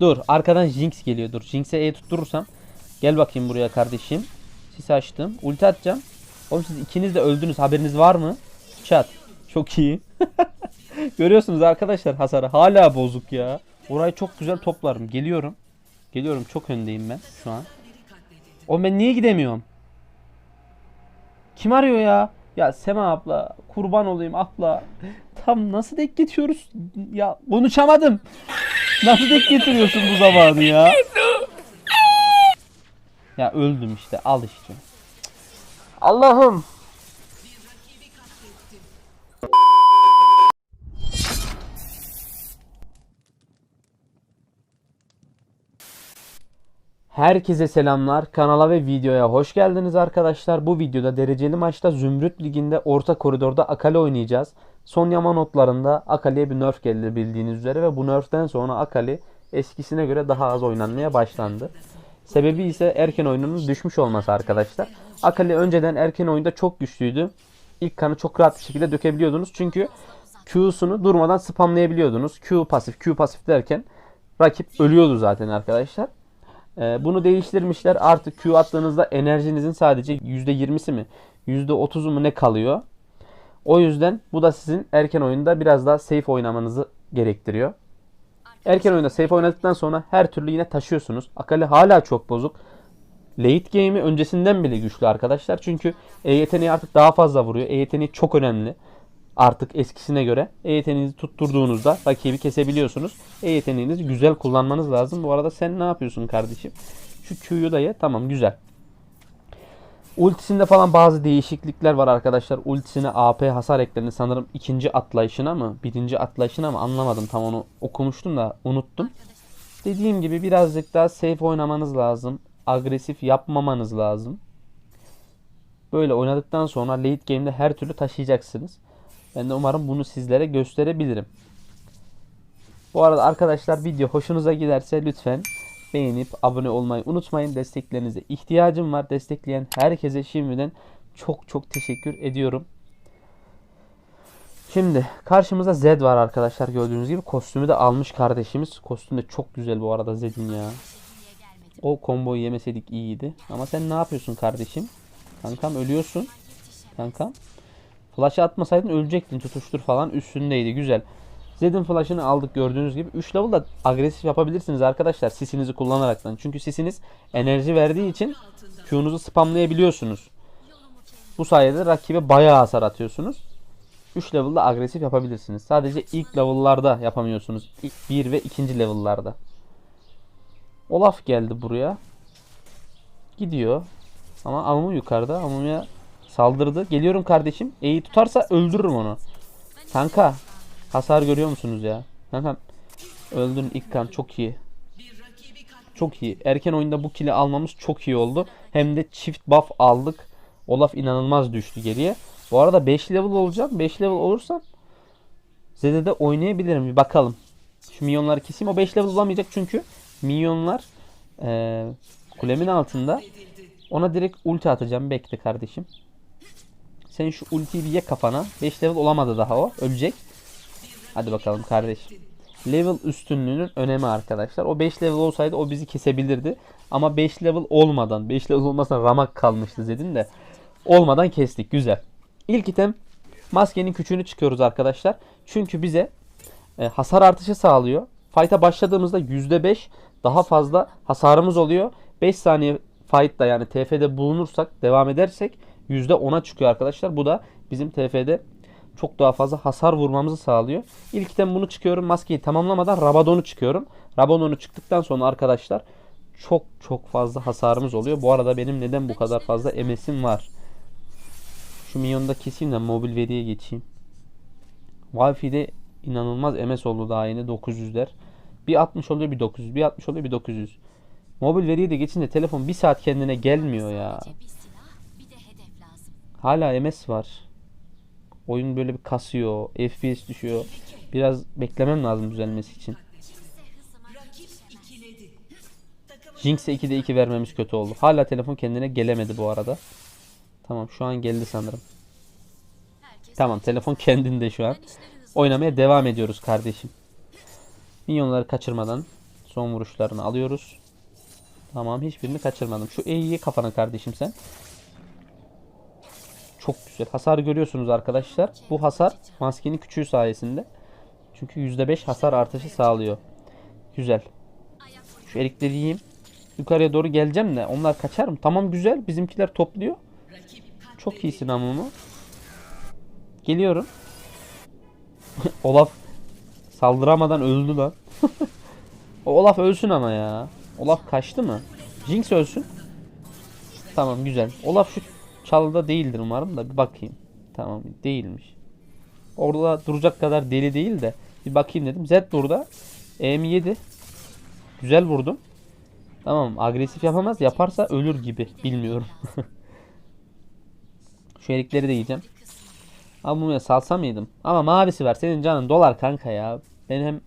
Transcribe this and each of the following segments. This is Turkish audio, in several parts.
Dur arkadan Jinx geliyor dur. Jinx'e E tutturursam. Gel bakayım buraya kardeşim. Sis açtım. Ulti atacağım. Oğlum siz ikiniz de öldünüz. Haberiniz var mı? Çat. Çok iyi. Görüyorsunuz arkadaşlar hasarı. Hala bozuk ya. Orayı çok güzel toplarım. Geliyorum. Geliyorum çok öndeyim ben şu an. Oğlum ben niye gidemiyorum? Kim arıyor ya? Ya Sema abla kurban olayım abla. Tam nasıl denk getiriyoruz? Ya konuşamadım. Nasıl denk getiriyorsun bu zamanı ya? Ya öldüm işte al işte. Allah'ım. Herkese selamlar. Kanala ve videoya hoş geldiniz arkadaşlar. Bu videoda dereceli maçta Zümrüt Ligi'nde orta koridorda Akali oynayacağız. Son yama notlarında Akali'ye bir nerf geldi bildiğiniz üzere ve bu nerften sonra Akali eskisine göre daha az oynanmaya başlandı. Sebebi ise erken oyununun düşmüş olması arkadaşlar. Akali önceden erken oyunda çok güçlüydü. İlk kanı çok rahat bir şekilde dökebiliyordunuz. Çünkü Q'sunu durmadan spamlayabiliyordunuz. Q pasif, Q pasif derken rakip ölüyordu zaten arkadaşlar. Ee, bunu değiştirmişler. Artık Q attığınızda enerjinizin sadece %20'si mi %30'u mu ne kalıyor. O yüzden bu da sizin erken oyunda biraz daha safe oynamanızı gerektiriyor. Erken oyunda safe oynadıktan sonra her türlü yine taşıyorsunuz. Akali hala çok bozuk. Late game'i öncesinden bile güçlü arkadaşlar. Çünkü E yeteneği artık daha fazla vuruyor. E yeteneği çok önemli. Artık eskisine göre E tutturduğunuzda rakibi kesebiliyorsunuz. E güzel kullanmanız lazım. Bu arada sen ne yapıyorsun kardeşim? Şu Q'yu da ye. Tamam güzel. Ultisinde falan bazı değişiklikler var arkadaşlar. Ultisine AP hasar eklendi sanırım ikinci atlayışına mı? Birinci atlayışına mı? Anlamadım tam onu okumuştum da unuttum. Dediğim gibi birazcık daha safe oynamanız lazım. Agresif yapmamanız lazım. Böyle oynadıktan sonra late game'de her türlü taşıyacaksınız. Ben de umarım bunu sizlere gösterebilirim. Bu arada arkadaşlar video hoşunuza giderse lütfen beğenip abone olmayı unutmayın. Desteklerinize ihtiyacım var. Destekleyen herkese şimdiden çok çok teşekkür ediyorum. Şimdi karşımızda Zed var arkadaşlar gördüğünüz gibi. Kostümü de almış kardeşimiz. Kostüm de çok güzel bu arada Zed'in ya. O komboyu yemeseydik iyiydi. Ama sen ne yapıyorsun kardeşim? Kankam ölüyorsun. Kankam. Flash'ı atmasaydın ölecektin. Tutuştur falan üstündeydi. Güzel. Zed'in flash'ını aldık gördüğünüz gibi. 3 level'da agresif yapabilirsiniz arkadaşlar. Sisinizi kullanaraktan. Çünkü sisiniz enerji verdiği için Q'nuzu spamlayabiliyorsunuz. Bu sayede rakibe bayağı hasar atıyorsunuz. 3 level'da agresif yapabilirsiniz. Sadece ilk level'larda yapamıyorsunuz. İlk 1 ve 2. level'larda. Olaf geldi buraya. Gidiyor. Ama Amumu yukarıda. Amumu'ya saldırdı. Geliyorum kardeşim. E'yi tutarsa öldürürüm onu. Kanka. Hasar görüyor musunuz ya? Öldün ilk kan. Çok iyi. Çok iyi. Erken oyunda bu kili almamız çok iyi oldu. Hem de çift buff aldık. Olaf inanılmaz düştü geriye. Bu arada 5 level olacağım. 5 level olursam Zed'de oynayabilirim. Bir bakalım. Şu minyonları keseyim. O 5 level olamayacak çünkü minyonlar eee kulemin altında. Ona direkt ulti atacağım. Bekle kardeşim. Sen şu ultiyi bir ye kafana. 5 level olamadı daha o. Ölecek. Hadi bakalım kardeşim. Level üstünlüğünün önemi arkadaşlar. O 5 level olsaydı o bizi kesebilirdi. Ama 5 level olmadan, 5 level olmasa ramak kalmıştı Zed'in de. Olmadan kestik. Güzel. İlk item maskenin küçüğünü çıkıyoruz arkadaşlar. Çünkü bize e, hasar artışı sağlıyor. Fight'a başladığımızda %5 daha fazla hasarımız oluyor. 5 saniye fight'ta yani TF'de bulunursak, devam edersek %10'a çıkıyor arkadaşlar. Bu da bizim TF'de çok daha fazla hasar vurmamızı sağlıyor. İlk item bunu çıkıyorum. Maskeyi tamamlamadan Rabadon'u çıkıyorum. Rabadon'u çıktıktan sonra arkadaşlar çok çok fazla hasarımız oluyor. Bu arada benim neden bu kadar fazla MS'im var? Şu minyonu da keseyim de mobil veriye geçeyim. Wi-Fi'de inanılmaz MS oldu daha yeni 900'ler. Bir 60 oluyor bir 900. Bir 60 oluyor bir 900. Mobil veriye de geçince telefon bir saat kendine gelmiyor ya. Hala MS var. Oyun böyle bir kasıyor. FPS düşüyor. Biraz beklemem lazım düzelmesi için. Jinx'e 2'de 2 vermemiz kötü oldu. Hala telefon kendine gelemedi bu arada. Tamam şu an geldi sanırım. Tamam telefon kendinde şu an. Oynamaya devam ediyoruz kardeşim. Minyonları kaçırmadan Son vuruşlarını alıyoruz. Tamam hiçbirini kaçırmadım. Şu E'yi kafana kardeşim sen. Çok güzel. Hasar görüyorsunuz arkadaşlar. Bu hasar maskenin küçüğü sayesinde. Çünkü %5 hasar artışı sağlıyor. Güzel. Şu erikleri yiyeyim. Yukarıya doğru geleceğim de onlar kaçar mı? Tamam güzel. Bizimkiler topluyor. Çok iyisin amumu. Geliyorum. Olaf saldıramadan öldü lan. Olaf ölsün ama ya. Olaf kaçtı mı? Jinx ölsün. Tamam güzel. Olaf şu çalıda değildir umarım da bir bakayım. Tamam değilmiş. Orada duracak kadar deli değil de bir bakayım dedim. Zed burada. EM7. Güzel vurdum. Tamam agresif yapamaz. Yaparsa ölür gibi. Bilmiyorum. Şu erikleri de yiyeceğim. Ama bunu salsa mıydım? Ama mavisi var. Senin canın dolar kanka ya. Ben hem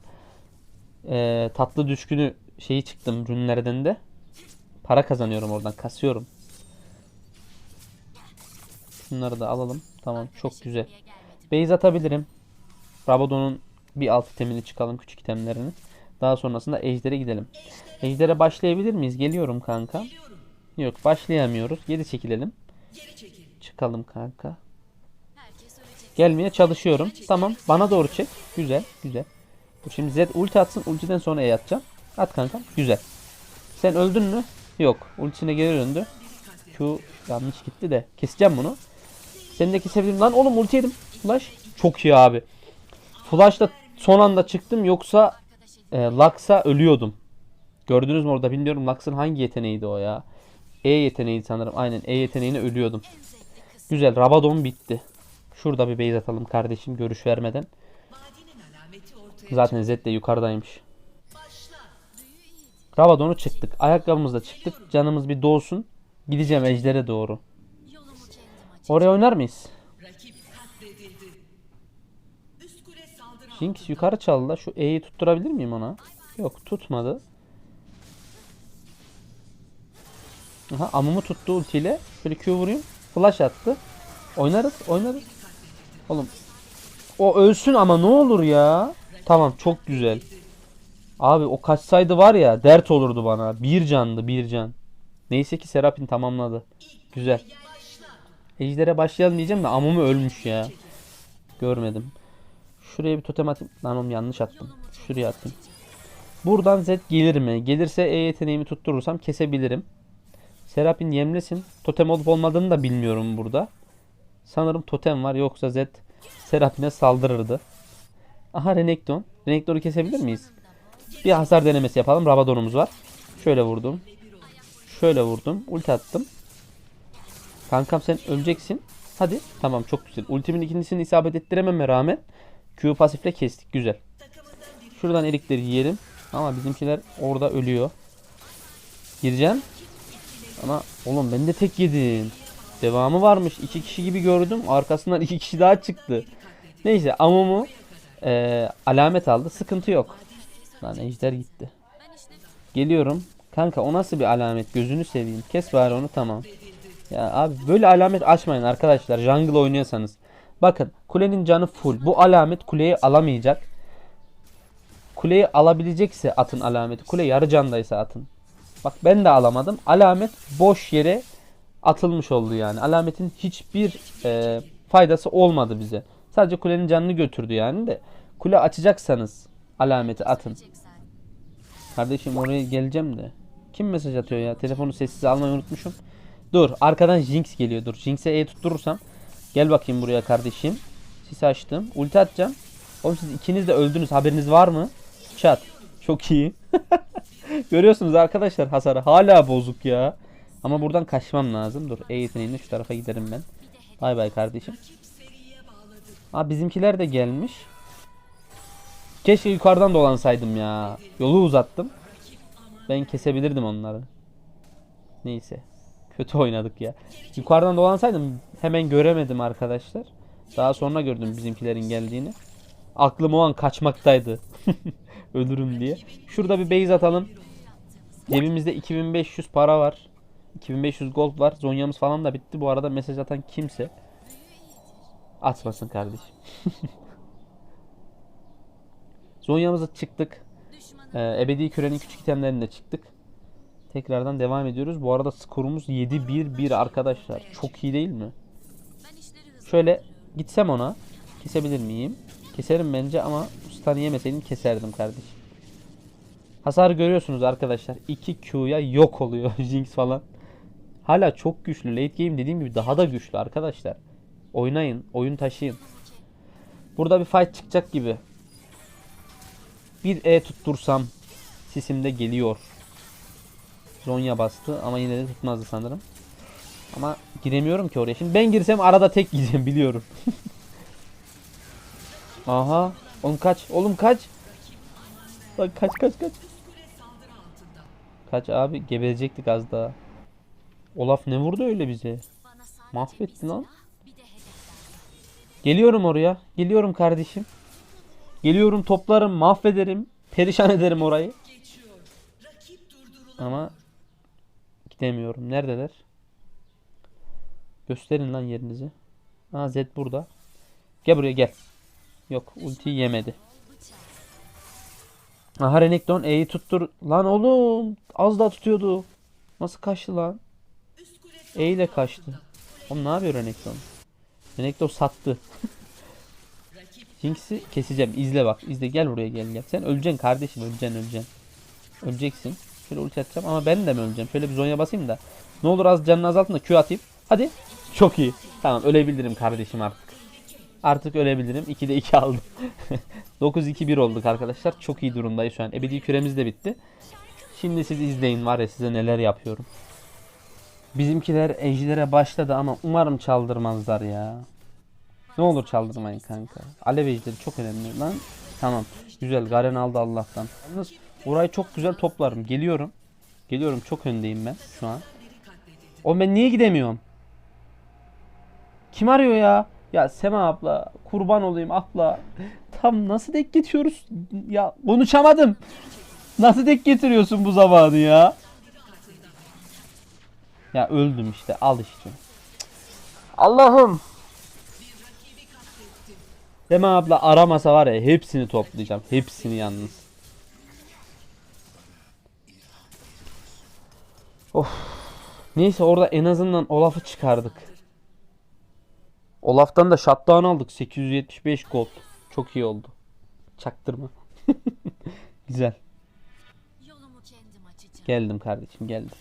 eee, tatlı düşkünü şeyi çıktım rünlerden de. Para kazanıyorum oradan. Kasıyorum. Şunları da alalım. Tamam çok güzel. Base atabilirim. Rabadon'un bir alt itemini çıkalım. Küçük itemlerini. Daha sonrasında Ejder'e gidelim. Ejder'e başlayabilir miyiz? Geliyorum kanka. Yok başlayamıyoruz. Geri çekilelim. Çıkalım kanka. Gelmeye çalışıyorum. Tamam. Bana doğru çek. Güzel. Güzel. Şimdi Z ulti atsın. Ultiden sonra E atacağım. At kanka. Güzel. Sen öldün mü? Yok. Ultisine geri döndü. Q yanlış gitti de. Keseceğim bunu. Seni de. Lan oğlum ulti yedim. Flash. Çok iyi abi. Flash'la son anda çıktım. Yoksa e, Lux'a ölüyordum. Gördünüz mü orada bilmiyorum. Lux'ın hangi yeteneğiydi o ya? E yeteneğiydi sanırım. Aynen E yeteneğine ölüyordum. Güzel. Rabadon bitti. Şurada bir base atalım kardeşim görüş vermeden. Zaten Zed de yukarıdaymış. Rabadon'u çıktık. Ayakkabımızla çıktık. Canımız bir doğsun. Gideceğim ejdere doğru. Oraya oynar mıyız? Jinx yukarı çaldı. Şu E'yi tutturabilir miyim ona? Yok tutmadı. Aha amumu tuttu ultiyle. Şöyle Q vurayım. Flash attı. Oynarız oynarız. Oğlum. O ölsün ama ne olur ya. Tamam çok güzel. Abi o kaçsaydı var ya dert olurdu bana. Bir candı bir can. Neyse ki Serapin tamamladı. Güzel. Ejder'e başlayalım diyeceğim de amumu ölmüş ya. Görmedim. Şuraya bir totem atayım. Lan oğlum yanlış attım. Şuraya attım. Buradan Z gelir mi? Gelirse E yeteneğimi tutturursam kesebilirim. Serapin yemlesin. Totem olup olmadığını da bilmiyorum burada. Sanırım totem var. Yoksa Z Serapin'e saldırırdı. Aha Renekton. Renekton'u kesebilir miyiz? Bir hasar denemesi yapalım. Rabadon'umuz var. Şöyle vurdum. Şöyle vurdum. Ulti attım. Kankam sen öleceksin. Hadi. Tamam çok güzel. Ultimin ikincisini isabet ettirememe rağmen Q pasifle kestik. Güzel. Şuradan erikleri yiyelim. Ama bizimkiler orada ölüyor. Gireceğim. Ama oğlum ben de tek yedim. Devamı varmış. İki kişi gibi gördüm. Arkasından iki kişi daha çıktı. Neyse Amumu eee, alamet aldı. Sıkıntı yok. Lan ejder gitti. Geliyorum. Kanka o nasıl bir alamet? Gözünü seveyim. Kes bari onu tamam. Ya abi böyle alamet açmayın arkadaşlar. Jungle oynuyorsanız. Bakın kulenin canı full. Bu alamet kuleyi alamayacak. Kuleyi alabilecekse atın alameti. Kule yarı candaysa atın. Bak ben de alamadım. Alamet boş yere atılmış oldu yani. Alametin hiçbir e, faydası olmadı bize. Sadece kulenin canını götürdü yani de. Kule açacaksanız alameti atın. Kardeşim oraya geleceğim de. Kim mesaj atıyor ya? Telefonu sessize almayı unutmuşum. Dur arkadan Jinx geliyor. Dur Jinx'e E tutturursam. Gel bakayım buraya kardeşim. Sis açtım. Ulti atacağım. Oğlum siz ikiniz de öldünüz. Haberiniz var mı? Çat. Çok iyi. Görüyorsunuz arkadaşlar hasarı. Hala bozuk ya. Ama buradan kaçmam lazım. Dur E yeteneğinde şu tarafa giderim ben. Bay bay kardeşim. Aa bizimkiler de gelmiş. Keşke yukarıdan dolansaydım ya. Yolu uzattım. Ben kesebilirdim onları. Neyse. Kötü oynadık ya. Yukarıdan dolansaydım hemen göremedim arkadaşlar. Daha sonra gördüm bizimkilerin geldiğini. Aklım o an kaçmaktaydı. Ölürüm diye. Şurada bir base atalım. Cebimizde 2500 para var. 2500 gold var. Zonyamız falan da bitti. Bu arada mesaj atan kimse atmasın kardeşim. Zonyamızı çıktık. Ee, ebedi kürenin küçük itemlerine çıktık. Tekrardan devam ediyoruz. Bu arada skorumuz 7-1-1 arkadaşlar. Çok iyi değil mi? Şöyle gitsem ona kesebilir miyim? Keserim bence ama stun yemeseydim keserdim kardeşim. Hasarı görüyorsunuz arkadaşlar. 2 Q'ya yok oluyor Jinx falan. Hala çok güçlü. Late game dediğim gibi daha da güçlü arkadaşlar. Oynayın, oyun taşıyın. Burada bir fight çıkacak gibi. Bir E tuttursam sisim de geliyor. Zonya bastı ama yine de tutmazdı sanırım. Ama giremiyorum ki oraya. Şimdi ben girsem arada tek gideceğim biliyorum. Aha. Oğlum kaç. Oğlum kaç. Lan kaç kaç kaç. Kaç abi geberecektik az daha. Olaf ne vurdu öyle bize? Mahvetti lan. Geliyorum oraya. Geliyorum kardeşim. Geliyorum toplarım, mahvederim, perişan ederim orayı. Ama gidemiyorum. Neredeler? Gösterin lan yerinizi. Aa Zed burada. Gel buraya gel. Yok ultiyi yemedi. Aha Renekton E'yi tuttur. Lan oğlum az daha tutuyordu. Nasıl kaçtı lan? E ile kaçtı. Oğlum ne yapıyor Renekton? Renekton sattı. Jinx'i keseceğim. İzle bak. İzle gel buraya gel gel. Sen öleceksin kardeşim. Öleceksin öleceksin. Öleceksin. Şöyle ulti atacağım ama ben de mi öleceğim? Şöyle bir zonya basayım da. Ne olur az canını azaltın da Q atayım. Hadi. Çok iyi. Tamam ölebilirim kardeşim artık. Artık ölebilirim. 2'de 2 aldım. 9-2-1 olduk arkadaşlar. Çok iyi durumdayız şu an. Ebedi küremiz de bitti. Şimdi siz izleyin var ya size neler yapıyorum. Bizimkiler ejdere başladı ama umarım çaldırmazlar ya. Ne olur çaldırmayın kanka. Alev ejderi çok önemli lan. Tamam. Güzel. Garen aldı Allah'tan. Orayı çok güzel toplarım. Geliyorum. Geliyorum. Çok öndeyim ben şu an. O ben niye gidemiyorum? Kim arıyor ya? Ya Sema abla. Kurban olayım abla. Tam nasıl denk getiriyoruz? Ya konuşamadım. Nasıl denk getiriyorsun bu zamanı ya? Ya öldüm işte. Al işte. Allah'ım. Sema abla aramasa var ya hepsini toplayacağım. Hepsini yalnız. Of. Neyse orada en azından Olaf'ı çıkardık. Olaf'tan da shutdown aldık. 875 gold. Çok iyi oldu. Çaktırma. Güzel. Geldim kardeşim geldim.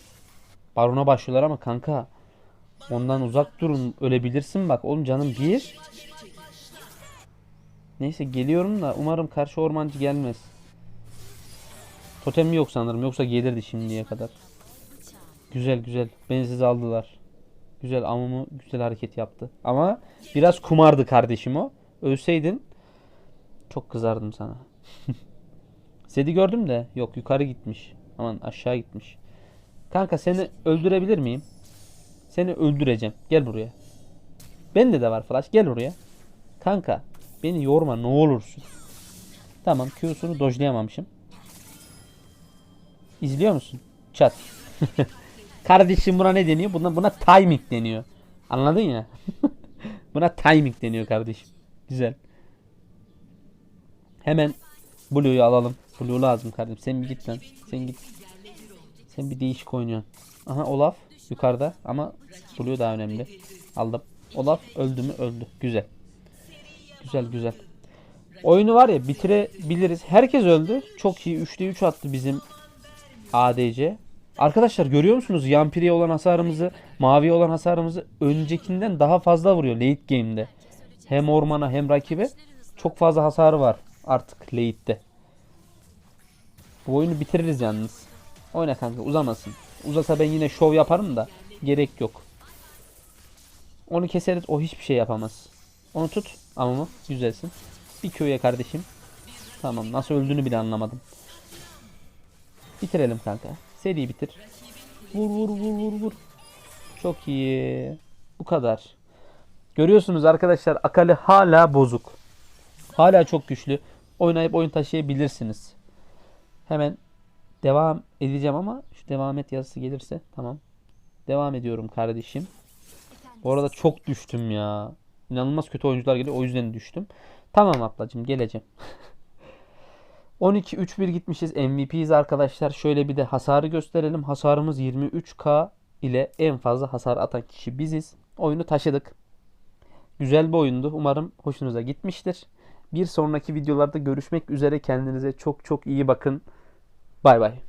Barona başlıyorlar ama kanka. Ondan uzak durun. Ölebilirsin bak. Oğlum canım bir. Neyse geliyorum da umarım karşı ormancı gelmez. Totem yok sanırım. Yoksa gelirdi şimdiye kadar. Güzel güzel. Bensiz aldılar. Güzel amumu güzel hareket yaptı. Ama biraz kumardı kardeşim o. Ölseydin çok kızardım sana. Zed'i gördüm de yok yukarı gitmiş. Aman aşağı gitmiş. Kanka seni öldürebilir miyim? Seni öldüreceğim. Gel buraya. Bende de var flash. Gel buraya. Kanka beni yorma ne olursun. Tamam Q'sunu dojlayamamışım. İzliyor musun? Chat. Kardeşim buna ne deniyor? Buna buna timing deniyor. Anladın ya? buna timing deniyor kardeşim. Güzel. Hemen Blue'yu alalım. Blue lazım kardeşim. Sen bir git lan. Sen git. Sen bir değişik oynuyorsun. Aha Olaf yukarıda ama Blue daha önemli. Aldım. Olaf öldü mü? Öldü. Güzel. Güzel güzel. Oyunu var ya bitirebiliriz. Herkes öldü. Çok iyi. 3'te 3 attı bizim ADC. Arkadaşlar görüyor musunuz? Yampiri'ye olan hasarımızı, maviye olan hasarımızı öncekinden daha fazla vuruyor late game'de. Hem ormana hem rakibe çok fazla hasarı var artık late'de. Bu oyunu bitiririz yalnız. Oyna kanka uzamasın. Uzasa ben yine şov yaparım da gerek yok. Onu keseriz o hiçbir şey yapamaz. Onu tut ama mı? Güzelsin. Bir köye kardeşim. Tamam nasıl öldüğünü bile anlamadım. Bitirelim kanka. Seri bitir. Vur vur vur vur vur. Çok iyi. Bu kadar. Görüyorsunuz arkadaşlar Akali hala bozuk. Hala çok güçlü. Oynayıp oyun taşıyabilirsiniz. Hemen devam edeceğim ama şu devam et yazısı gelirse tamam. Devam ediyorum kardeşim. Bu arada çok düştüm ya. İnanılmaz kötü oyuncular geliyor. O yüzden düştüm. Tamam ablacığım geleceğim. 12-3-1 gitmişiz. MVP'yiz arkadaşlar. Şöyle bir de hasarı gösterelim. Hasarımız 23k ile en fazla hasar atan kişi biziz. Oyunu taşıdık. Güzel bir oyundu. Umarım hoşunuza gitmiştir. Bir sonraki videolarda görüşmek üzere. Kendinize çok çok iyi bakın. Bay bay.